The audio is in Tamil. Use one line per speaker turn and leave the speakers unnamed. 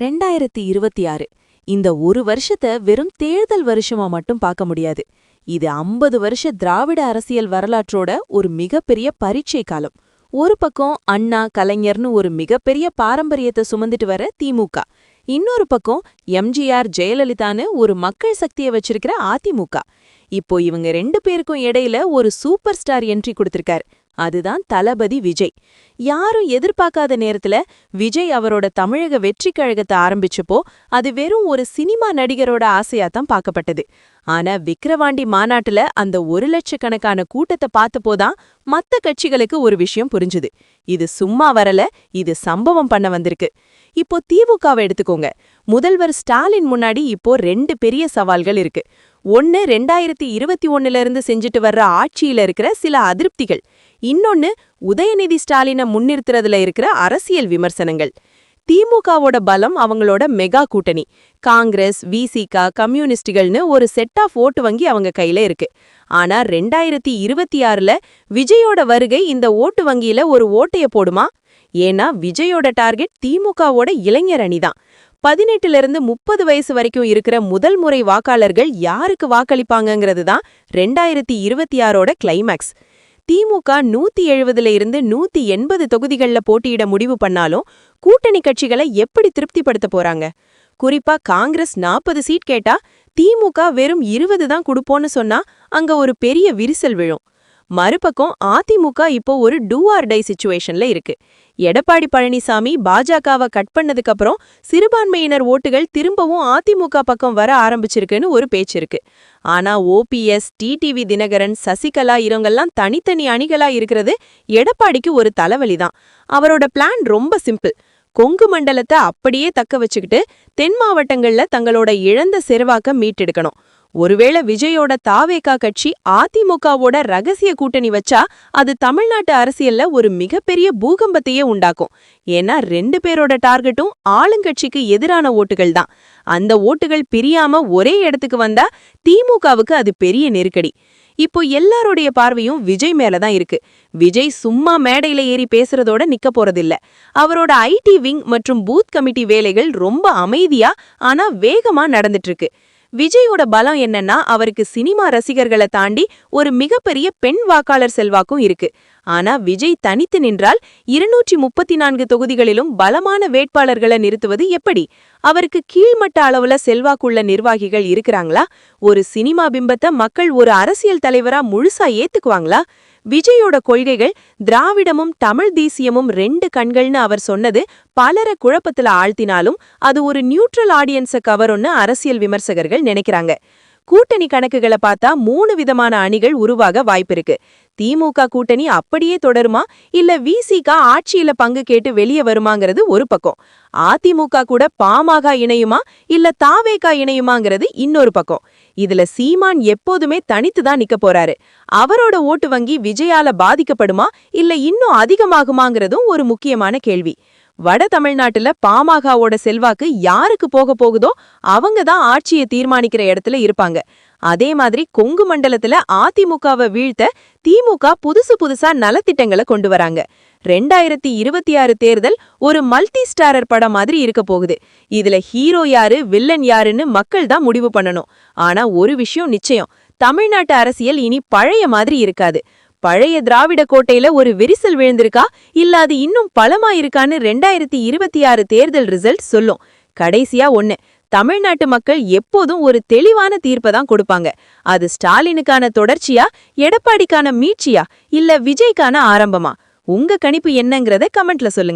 ரெண்டாயிரத்தி இருபத்தி ஆறு. இந்த ஒரு வருஷத்தை வெறும் தேர்தல் வருஷமா மட்டும் பார்க்க முடியாது. இது ஐம்பது வருஷ திராவிட அரசியல் வரலாற்றோட ஒரு மிகப்பெரிய பரீட்சை காலம். ஒரு பக்கம் அண்ணா கலைஞர்னு ஒரு மிகப்பெரிய பாரம்பரியத்தை சுமந்துட்டு வர திமுக இன்னொரு பக்கம் எம்ஜிஆர் ஜெயலலிதான்னு ஒரு மக்கள் சக்தியை வச்சிருக்கிற அதிமுக இப்போ இவங்க ரெண்டு பேருக்கும் இடையில ஒரு சூப்பர் ஸ்டார் என்ட்ரி கொடுத்திருக்காரு. அதுதான் தளபதி விஜய். யாரும் எதிர்பார்க்காத நேரத்துல விஜய் அவரோட தமிழக வெற்றி கழகத்தை ஆரம்பிச்சப்போ அது வெறும் ஒரு சினிமா நடிகரோட ஆசையா தான் பார்க்கப்பட்டது. ஆனா விக்கிரவாண்டி மாநாட்டுல அந்த ஒரு லட்சக்கணக்கான கூட்டத்தை பார்த்தப்போதான் மத்த கட்சிகளுக்கு ஒரு விஷயம் புரிஞ்சுது. இது சும்மா வரல இது சம்பவம் பண்ண வந்திருக்கு. இப்போ திமுகவை எடுத்துக்கோங்க. முதல்வர் ஸ்டாலின் முன்னாடி இப்போ ரெண்டு பெரிய சவால்கள் இருக்கு. ஒன்னு ரெண்டாயிரத்தி இருபத்தி ஒன்னுல இருந்து செஞ்சுட்டு வர்ற ஆட்சியில இருக்கிற சில அதிருப்திகள். இன்னொன்னு உதயநிதி ஸ்டாலினை முன்னிறுத்துறதுல இருக்கிற அரசியல் விமர்சனங்கள். திமுகவோட பலம் அவங்களோட மெகா கூட்டணி. காங்கிரஸ் விசிகா கம்யூனிஸ்டுகள்னு ஒரு செட் ஆஃப் ஓட்டு வங்கி அவங்க கையில இருக்கு. ஆனா ரெண்டாயிரத்தி இருபத்தி ஆறுல விஜயோட வருகை இந்த ஓட்டு வங்கியில ஒரு ஓட்டைய போடுமா? ஏன்னா விஜயோட டார்கெட் திமுகவோட இளைஞர் அணிதான். பதினெட்டுல இருந்து முப்பது வயசு வரைக்கும் இருக்கிற முதல் முறை வாக்காளர்கள் யாருக்கு வாக்களிப்பாங்கங்கிறது தான் ரெண்டாயிரத்தி இருபத்தி ஆறோட கிளைமேக்ஸ் திமுக நூத்தி எழுபதுல இருந்து நூத்தி எண்பது தொகுதிகள்ல போட்டியிட முடிவு பண்ணாலும் கூட்டணி கட்சிகளை எப்படி திருப்திப்படுத்த போறாங்க? குறிப்பா காங்கிரஸ் நாற்பது சீட் கேட்டா திமுக வெறும் இருபது தான் கொடுப்போன்னு சொன்னா அங்க ஒரு பெரிய விரிசல் விழும். மறுபக்கம் அதிமுக இப்போ ஒரு டூ ஆர் டை சுச்சுவேஷன்ல இருக்கு. எடப்பாடி பழனிசாமி பாஜகவை கட் பண்ணதுக்கு அப்புறம் சிறுபான்மையினர் ஓட்டுகள் திரும்பவும் அதிமுக பக்கம் வர ஆரம்பிச்சிருக்குன்னு ஒரு பேச்சு இருக்கு. ஆனா ஓபிஎஸ் டிடிவி தினகரன் சசிகலா இவங்கெல்லாம் தனித்தனி அணிகளா இருக்கிறது எடப்பாடிக்கு ஒரு தலைவலிதான். அவரோட பிளான் ரொம்ப சிம்பிள் கொங்கு மண்டலத்தை அப்படியே தக்க வச்சுக்கிட்டு தென் மாவட்டங்கள்ல தங்களோட இழந்த செருவாக்க மீட்டெடுக்கணும். ஒருவேளை விஜயோட தாவேகா கட்சி அதிமுகவோட ரகசிய கூட்டணி வச்சா அது தமிழ்நாட்டு அரசியல்ல ஒரு மிகப்பெரிய பூகம்பத்தையே உண்டாக்கும். ஏன்னா ரெண்டு பேரோட டார்கெட்டும் ஆளுங்கட்சிக்கு எதிரான ஓட்டுகள் தான். அந்த ஓட்டுகள் பிரியாம ஒரே இடத்துக்கு வந்தா திமுகவுக்கு அது பெரிய நெருக்கடி. இப்போ எல்லாருடைய பார்வையும் விஜய் மேலதான் இருக்கு. விஜய் சும்மா மேடையில ஏறி பேசுறதோட நிக்க போறதில்ல. அவரோட ஐடி விங் மற்றும் பூத் கமிட்டி வேலைகள் ரொம்ப அமைதியா ஆனா வேகமா நடந்துட்டு இருக்கு. விஜயோட பலம் என்னன்னா அவருக்கு சினிமா ரசிகர்களை தாண்டி ஒரு மிகப்பெரிய பெண் வாக்காளர் செல்வாக்கும் இருக்கு. ஆனா விஜய் தனித்து நின்றால் இருநூற்றி முப்பத்தி நான்கு தொகுதிகளிலும் பலமான வேட்பாளர்களை நிறுத்துவது எப்படி? அவருக்கு கீழ்மட்ட அளவுல செல்வாக்குள்ள நிர்வாகிகள் இருக்கிறாங்களா? ஒரு சினிமா பிம்பத்தை மக்கள் ஒரு அரசியல் தலைவரா முழுசா ஏத்துக்குவாங்களா? விஜயோட கொள்கைகள் திராவிடமும் தமிழ் தேசியமும் ரெண்டு கண்கள்னு அவர் சொன்னது பலர குழப்பத்துல ஆழ்த்தினாலும் அது ஒரு நியூட்ரல் ஆடியன்ஸ கவரும்னு அரசியல் விமர்சகர்கள் நினைக்கிறாங்க. கூட்டணி கணக்குகளை பார்த்தா மூணு விதமான அணிகள் உருவாக வாய்ப்பிருக்கு. திமுக கூட்டணி அப்படியே தொடருமா? இல்ல விசிகா ஆட்சியில பங்கு கேட்டு வெளியே வருமாங்கிறது ஒரு பக்கம். அதிமுக கூட பாமக இணையுமா? இல்ல தாவேகா இணையுமாங்கிறது இன்னொரு பக்கம். இதுல சீமான் எப்போதுமே தனித்து தான் நிக்க போறாரு. அவரோட ஓட்டு வங்கி விஜயால பாதிக்கப்படுமா? இல்ல இன்னும் அதிகமாகுமாங்கிறதும் ஒரு முக்கியமான கேள்வி. வட தமிழ்நாட்டுல பாமகவோட செல்வாக்கு யாருக்கு போக போகுதோ அவங்க தான் ஆட்சியை தீர்மானிக்கிற இடத்துல இருப்பாங்க. அதே மாதிரி கொங்கு மண்டலத்துல அதிமுகவை வீழ்த்த திமுக புதுசு புதுசா நலத்திட்டங்களை கொண்டு வராங்க. ரெண்டாயிரத்தி இருபத்தி ஆறு தேர்தல் ஒரு மல்டி ஸ்டாரர் படம் மாதிரி இருக்க போகுது. இதுல ஹீரோ யாரு வில்லன் யாருன்னு மக்கள் தான் முடிவு பண்ணணும். ஆனா ஒரு விஷயம் நிச்சயம் தமிழ்நாட்டு அரசியல் இனி பழைய மாதிரி இருக்காது. பழைய திராவிட கோட்டையில ஒரு விரிசல் விழுந்திருக்கா? இல்ல அது இன்னும் பலமா இருக்கான்னு ரெண்டாயிரத்தி இருபத்தி ஆறு தேர்தல் ரிசல்ட் சொல்லும். கடைசியா ஒண்ணு தமிழ்நாட்டு மக்கள் எப்போதும் ஒரு தெளிவான தீர்ப்பை தான் கொடுப்பாங்க. அது ஸ்டாலினுக்கான தொடர்ச்சியா எடப்பாடிக்கான மீட்சியா இல்ல விஜய்க்கான ஆரம்பமா? உங்க கணிப்பு என்னங்கறத கமெண்ட்ல சொல்லுங்க.